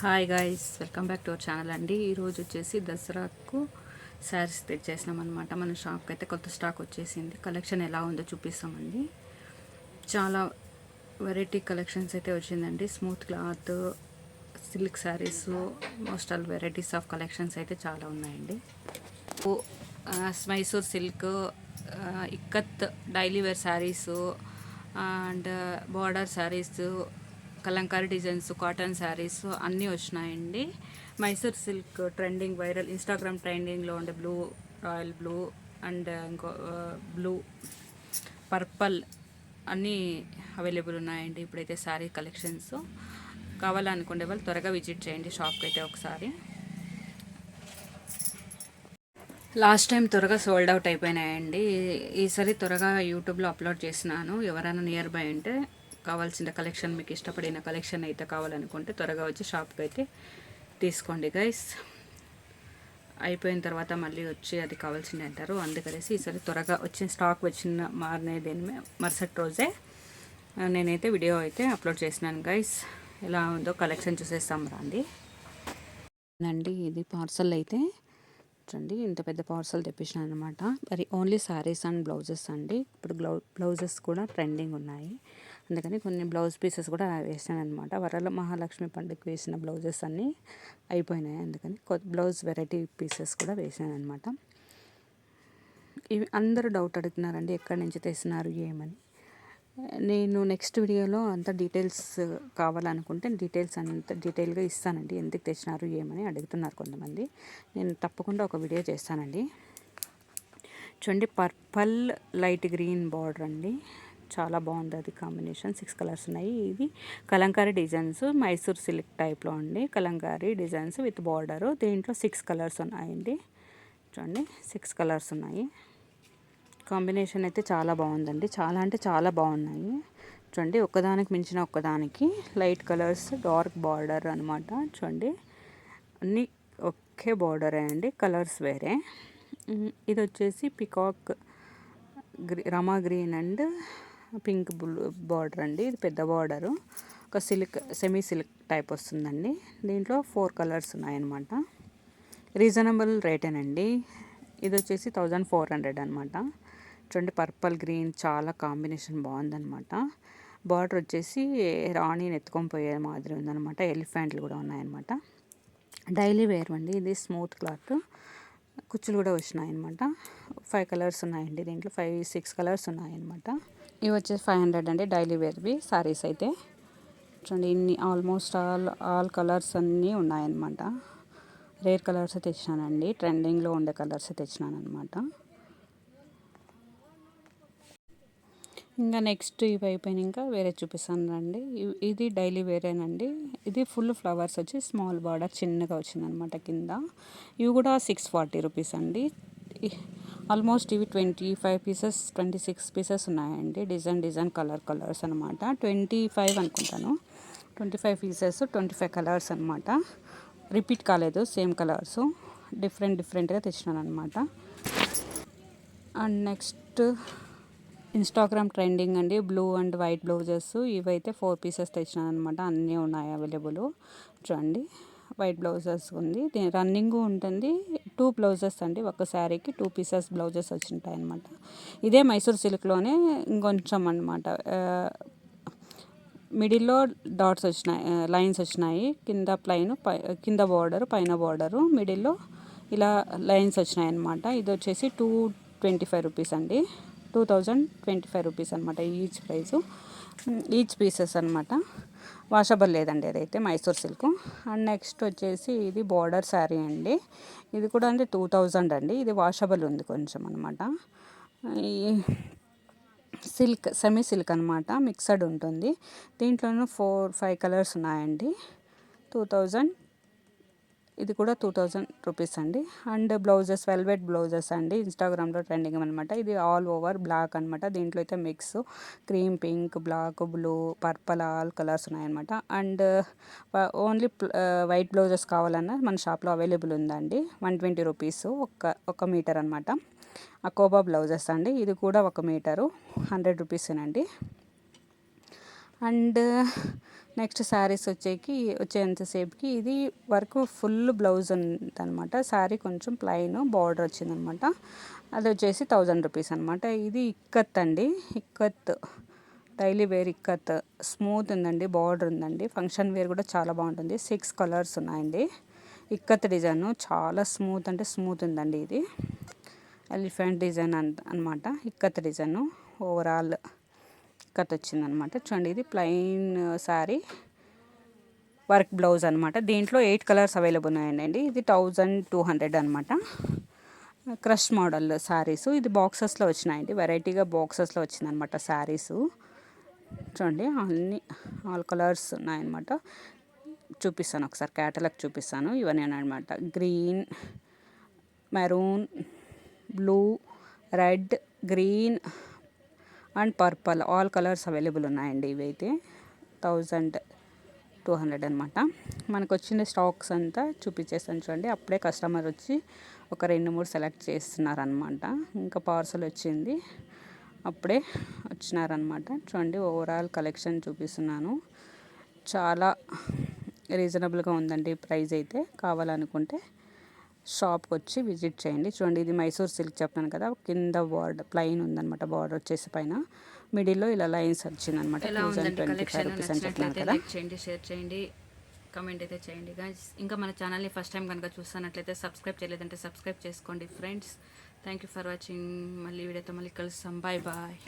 Hi guys welcome back to our channel అండి. ఈరోజు వచ్చేసి దసరాకు శారీస్ తెచ్చేసినాం అనమాట మన షాప్కి అయితే కొత్త స్టాక్ వచ్చేసింది. కలెక్షన్ ఎలా ఉందో చూపిస్తామండి. చాలా వెరైటీ కలెక్షన్స్ అయితే వచ్చిందండి. Smooth cloth silk sarees most all varieties of collections అయితే చాలా ఉన్నాయండి. ఓ, Mysore silk ikat daily wear sarees and border sarees kalamkari designs cotton sarees అన్నీ వచ్చినాయండి. Mysore silk trending viral Instagram ట్రెండింగ్లో ఉండే బ్లూ రాయల్ బ్లూ అండ్ ఇంకో blue purple అన్నీ available ఉన్నాయండి. ఇప్పుడైతే శారీ కలెక్షన్స్ కావాలనుకునే వాళ్ళు త్వరగా విజిట్ చేయండి షాప్కి అయితే ఒకసారి. లాస్ట్ టైం త్వరగా సోల్డ్ అవుట్ అయిపోయినాయండి. ఈసారి త్వరగా యూట్యూబ్లో అప్లోడ్ చేసినాను. ఎవరైనా నియర్ బై ఉంటే కావాల్సిన కలెక్షన్ మీకు ఇష్టపడిన కలెక్షన్ అయితే కావాలనుకుంటే త్వరగా వచ్చి షాప్కి అయితే తీసుకోండి గైస్. అయిపోయిన తర్వాత మళ్ళీ వచ్చి అది కావాల్సింది అంటారు. అందుకనేసి ఈసారి త్వరగా వచ్చిన స్టాక్ వచ్చిన మారనే దేని మరుసటి రోజే నేనైతే వీడియో అయితే అప్లోడ్ చేసినాను గైస్. ఎలా ఉందో కలెక్షన్ చూసేస్తాం రండి. అండి ఇది పార్సల్ అయితే. చూడండి ఇంత పెద్ద పార్సల్ తెప్పించినాను అనమాట మరి ఓన్లీ శారీస్ అండ్ బ్లౌజెస్ అండి. ఇప్పుడు బ్లౌ బ్లౌజెస్ కూడా ట్రెండింగ్ ఉన్నాయి. అందుకని కొన్ని బ్లౌజ్ పీసెస్ కూడా వేసాను అనమాట వరల మహాలక్ష్మి పండుగకి వేసిన బ్లౌజెస్ అన్నీ అయిపోయినాయి. అందుకని కొత్త బ్లౌజ్ వెరైటీ పీసెస్ కూడా వేసాను అనమాట ఇవి అందరూ డౌట్ అడుగుతున్నారండి ఎక్కడి నుంచి తెస్తున్నారు ఏమని? నేను నెక్స్ట్ వీడియోలో అంత డీటెయిల్స్ కావాలనుకుంటే డీటెయిల్స్ అంత డీటెయిల్గా ఇస్తానండి ఎందుకు తెచ్చినారు ఏమని అడుగుతున్నారు కొంతమంది. నేను తప్పకుండా ఒక వీడియో చేస్తానండి. చూడండి పర్పల్ లైట్ గ్రీన్ బార్డర్ అండి. చాలా బాగుంది అది కాంబినేషన్. సిక్స్ కలర్స్ ఉన్నాయి ఇది కలంకారీ డిజైన్స్ మైసూర్ సిల్క్ టైప్లో అండి కలంకారీ డిజైన్స్ విత్ బార్డర్. దీంట్లో సిక్స్ కలర్స్ ఉన్నాయండి. చూడండి సిక్స్ కలర్స్ ఉన్నాయి. కాంబినేషన్ అయితే చాలా బాగుందండి. చాలా అంటే చాలా బాగున్నాయి. చూడండి ఒకదానికి మించిన ఒకదానికి లైట్ కలర్స్ డార్క్ బార్డర్ అనమాట చూడండి అన్నీ ఒకే బార్డరే అండి కలర్స్ వేరే. ఇది వచ్చేసి పికాక్ గ్రీ రమా green and pink blue border అండి. ఇది పెద్ద బార్డరు. ఒక సిల్క్ సెమీ సిల్క్ టైప్ వస్తుందండి. దీంట్లో ఫోర్ కలర్స్ ఉన్నాయన్నమాట. రీజనబుల్ రేటేనండి. ఇది వచ్చేసి థౌజండ్ ఫోర్ హండ్రెడ్ అనమాట చూడండి పర్పల్ గ్రీన్ చాలా కాంబినేషన్ బాగుందన్నమాట. బార్డర్ వచ్చేసి రాణిని ఎత్తుకొని పోయే మాదిరి ఉందన్నమాట. ఎలిఫెంట్లు కూడా ఉన్నాయన్నమాట. డైలీ వేర్ అండి. ఇది స్మూత్ క్లాత్. కుచ్చులు కూడా వచ్చినాయి అనమాట ఫైవ్ కలర్స్ ఉన్నాయండి దీంట్లో. ఫైవ్ సిక్స్ కలర్స్ ఉన్నాయన్నమాట. ఇవి వచ్చేసి ఫైవ్ హండ్రెడ్ అండి. డైలీ వేర్వి సారీస్ అయితే. చూడండి ఇన్ని ఆల్మోస్ట్ ఆల్ ఆల్ కలర్స్ అన్నీ ఉన్నాయన్నమాట. రేర్ కలర్స్ తెచ్చినానండి. ట్రెండింగ్లో ఉండే కలర్స్ తెచ్చినానమాట ఇంకా నెక్స్ట్ ఇవి ఇంకా వేరే చూపిస్తాను రండి ఇవి- ఇది డైలీ వేరేనండి. ఇది ఫుల్ ఫ్లవర్స్ వచ్చి స్మాల్ బార్డర్ చిన్నగా వచ్చిందనమాట కింద. ఇవి కూడా సిక్స్ ఫార్టీ రూపీస్ అండి. ఆల్మోస్ట్ ఇవి twenty five pieces twenty six pieces ఉన్నాయండి. డిజైన్ డిజైన్ కలర్ కలర్స్ అనమాట ట్వంటీ ఫైవ్ అనుకుంటాను. Twenty five pieces twenty five colours అనమాట రిపీట్ కాలేదు సేమ్ కలర్స్. డిఫరెంట్ డిఫరెంట్గా తెచ్చినాను అనమాట అండ్ నెక్స్ట్ ఇన్స్టాగ్రామ్ ట్రెండింగ్ అండి. Blue and white blouses. ఇవైతే ఫోర్ పీసెస్ తెచ్చినాను అనమాట అన్నీ ఉన్నాయి అవైలబుల్. చూడండి. వైట్ బ్లౌజెస్ ఉంది. దీని రన్నింగ్ ఉంటుంది. టూ బ్లౌజెస్ అండి. ఒక శారీకి టూ పీసెస్ బ్లౌజెస్ వచ్చి ఉంటాయి అనమాట ఇదే మైసూర్ సిల్క్లోనే ఇంకొంచెం అనమాట మిడిల్లో డాట్స్ వచ్చినాయి. లైన్స్ వచ్చినాయి. కింద ప్లైన్ పై కింద బార్డర్ పైన బార్డరు మిడిల్లో ఇలా లైన్స్ వచ్చినాయి అనమాట ఇది వచ్చేసి టూ ట్వంటీ ఫైవ్ రూపీస్ అండి. Two thousand twenty five rupees అనమాట ఈచ్ ప్రైస్ ఈచ్ పీసెస్ అనమాట వాషబుల్ లేదండి అదైతే మైసూర్ సిల్క్. అండ్ నెక్స్ట్ వచ్చేసి ఇది బార్డర్ శారీ అండి. ఇది కూడా అంటే టూ థౌజండ్ అండి. ఇది వాషబుల్ ఉంది కొంచెం అనమాట ఈ సిల్క్ సెమీ సిల్క్ అనమాట మిక్సడ్ ఉంటుంది. దీంట్లోనూ ఫోర్ ఫైవ్ కలర్స్ ఉన్నాయండి. టూ థౌజండ్ ఇది కూడా టూ థౌజండ్ రూపీస్ అండి. అండ్ బ్లౌజెస్ వెల్వెట్ బ్లౌజెస్ అండి. ఇన్స్టాగ్రామ్లో ట్రెండింగ్ అనమాట ఇది ఆల్ ఓవర్ బ్లాక్ అనమాట దీంట్లో అయితే mix cream pink black blue purple all colours ఉన్నాయన్నమాట. అండ్ ఓన్లీ వైట్ బ్లౌజెస్ కావాలన్నా మన షాప్లో అవైలబుల్ ఉందండి. వన్ ట్వంటీ రూపీస్ ఒక ఒక మీటర్ అనమాట అకోబా బ్లౌజెస్ అండి. ఇది కూడా ఒక మీటరు. హండ్రెడ్ రూపీసేనండి. అండ్ నెక్స్ట్ శారీస్ వచ్చేకి వచ్చేంతసేపుకి ఇది వర్క్ ఫుల్ బ్లౌజ్ ఉందన్నమాట. శారీ కొంచెం ప్లెయిన్ బార్డర్ వచ్చిందనమాట అది వచ్చేసి థౌజండ్ రూపీస్ అనమాట ఇది ఇక్కత్ అండి. Ikat daily wear ikat. Smooth ఉందండి బార్డర్ ఉందండి. ఫంక్షన్ వేర్ కూడా చాలా బాగుంటుంది. సిక్స్ కలర్స్ ఉన్నాయండి. ఇక్కత్ డిజైన్ చాలా స్మూత్ అంటే స్మూత్ ఉందండి ఇది. ఎలిఫెంట్ డిజైన్ అంత అనమాట ఇక్కత్ డిజైన్ ఓవరాల్. కట్ వచ్చిందనమాట. చూడండి ఇది ప్లెయిన్ శారీ వర్క్ బ్లౌజ్ అనమాట. దీంట్లో ఎయిట్ కలర్స్ అవైలబుల్ ఉన్నాయండి. ఇది థౌజండ్ టూ హండ్రెడ్ అనమాట. క్రష్ మోడల్ శారీస్ ఇది బాక్సెస్లో వచ్చినాయండి. వెరైటీగా బాక్సెస్లో వచ్చిందనమాట శారీసు చూడండి అన్ని ఆల్ కలర్స్ ఉన్నాయన్నమాట. చూపిస్తాను ఒకసారి క్యాటలాగ్ చూపిస్తాను. ఇవన్నీ అనమాట green maroon blue red green and purple all colours available ఉన్నాయండి ఇవైతే. థౌజండ్ టూ హండ్రెడ్ అనమాట మనకు వచ్చిన స్టాక్స్ అంతా చూపించేస్తాను చూడండి. అప్పుడే కస్టమర్ వచ్చి ఒక రెండు మూడు సెలెక్ట్ చేస్తున్నారనమాట ఇంకా పార్సల్ వచ్చింది. అప్పుడే వచ్చినారనమాట చూడండి ఓవరాల్ కలెక్షన్ చూపిస్తున్నాను. చాలా రీజనబుల్గా ఉందండి ప్రైస్ అయితే. కావాలనుకుంటే షాప్కి వచ్చి విజిట్ చేయండి. చూడండి ఇది మైసూర్ సిల్క్ చెప్పాను కదా కింద బార్డర్ ప్లెయిన్ ఉందన్నమాట బార్డర్ వచ్చేసి పైన. మిడిల్లో ఇలా లైన్స్ వచ్చిందనమాట థౌసండ్ ట్వంటీ ఫైవ్ రూపీస్ అని కదా. చేయండి షేర్ చేయండి కమెంట్ అయితే చేయండి. గాయస్ ఇంకా మన ఛానల్ని ఫస్ట్ టైం కనుక చూస్తున్నట్లయితే సబ్స్క్రైబ్ చేయలేదంటే సబ్స్క్రైబ్ చేసుకోండి friends thank you for watching మళ్ళీ వీడియోతో మళ్ళీ కలుస్తాం. Bye bye